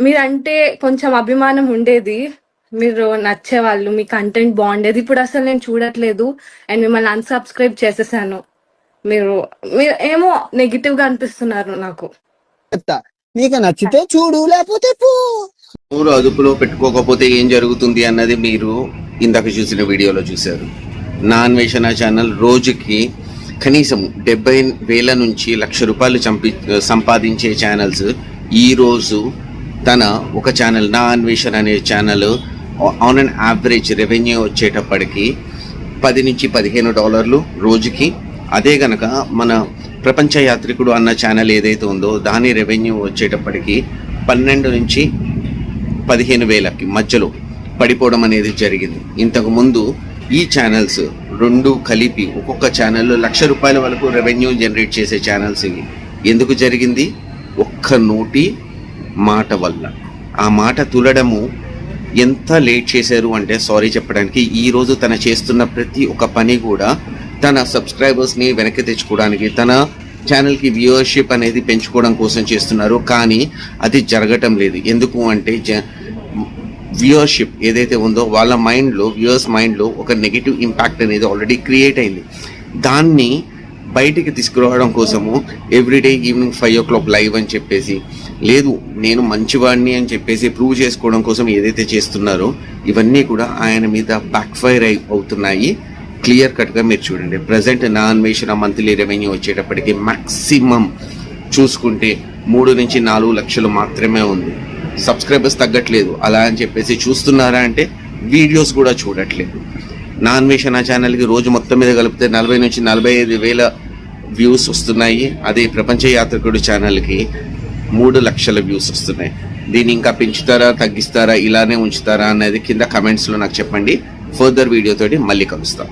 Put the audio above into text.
మీరంటే కొంచెం అభిమానం ఉండేది. మీరు నచ్చేవాళ్ళు మీ కంటెంట్ బాగుండేది. ఇప్పుడు అసలు నేను చూడట్లేదు. అండ్ మిమ్మల్ని అన్సబ్స్క్రైబ్ చేసేసాను. మీరు మీరు ఏమో నెగిటివ్గా అనిపిస్తున్నారు నాకు. నీకు నచ్చితే చూడు లేకపోతే పో. నోరు అదుపులో పెట్టుకోకపోతే ఏం జరుగుతుంది అన్నది మీరు ఇందాక చూసిన వీడియోలో చూశారు. నా అన్వేషణ ఛానల్ రోజుకి కనీసం డెబ్బై వేల నుంచి లక్ష రూపాయలు చంపి సంపాదించే ఛానల్స్ ఈ రోజు తన ఒక ఛానల్ నా అన్వేషణ అనే channel on an average revenue వచ్చేటప్పటికి పది నుంచి పదిహేను డాలర్లు రోజుకి. అదే గనక మన ప్రపంచ యాత్రికుడు అన్న ఛానల్ ఏదైతే ఉందో దాని రెవెన్యూ వచ్చేటప్పటికి పన్నెండు నుంచి పదిహేను వేలకి మధ్యలో పడిపోవడం అనేది జరిగింది. ఇంతకుముందు ఈ ఛానల్స్ రెండు కలిపి ఒక్కొక్క ఛానల్లో లక్ష రూపాయల వరకు రెవెన్యూ జనరేట్ చేసే ఛానల్స్ ఇవి. ఎందుకు జరిగింది? ఒక్క నోటి మాట వల్ల. ఆ మాట తులడము ఎంత లేట్ చేశారు అంటే సారీ చెప్పడానికి ఈ రోజు తన చేస్తున్న ప్రతి ఒక్క పని కూడా తన సబ్స్క్రైబర్స్ని వెనక్కి తెచ్చుకోవడానికి తన ఛానల్కి వ్యూవర్షిప్ అనేది పెంచుకోవడం కోసం చేస్తున్నారు. కానీ అది జరగటం లేదు. ఎందుకు అంటే జ వ్యూవర్షిప్ ఏదైతే ఉందో వాళ్ళ మైండ్లో వ్యూవర్స్ మైండ్లో ఒక నెగిటివ్ ఇంపాక్ట్ అనేది ఆల్రెడీ క్రియేట్ అయింది. దాన్ని బయటికి తీసుకురావడం కోసము everyday evening five o'clock live అని చెప్పేసి లేదు నేను మంచివాడిని అని చెప్పేసి ప్రూవ్ చేసుకోవడం కోసం ఏదైతే చేస్తున్నారో ఇవన్నీ కూడా ఆయన మీద బ్యాక్ ఫైర్ అయి అవుతున్నాయి. క్లియర్ కట్గా మీరు చూడండి. ప్రజెంట్ నా అన్వేషణ మంత్లీ రెవెన్యూ వచ్చేటప్పటికి మ్యాక్సిమం చూసుకుంటే మూడు నుంచి నాలుగు లక్షలు మాత్రమే ఉంది. సబ్స్క్రైబర్స్ తగ్గట్లేదు. అలా అని చెప్పేసి చూస్తున్నారా అంటే వీడియోస్ కూడా చూడట్లేదు. నా ఛానల్కి రోజు మొత్తం మీద కలిపితే నలభై నుంచి నలభై ఐదు వేల వ్యూస్ వస్తున్నాయి. అదే ప్రపంచ యాత్రికుడు ఛానల్కి మూడు లక్షల వ్యూస్ వస్తున్నాయి. దీన్ని ఇంకా పెంచుతారా తగ్గిస్తారా ఇలానే ఉంచుతారా అనేది కింద కమెంట్స్లో నాకు చెప్పండి. ఫర్దర్ వీడియోతోటి మళ్ళీ కలుస్తాం.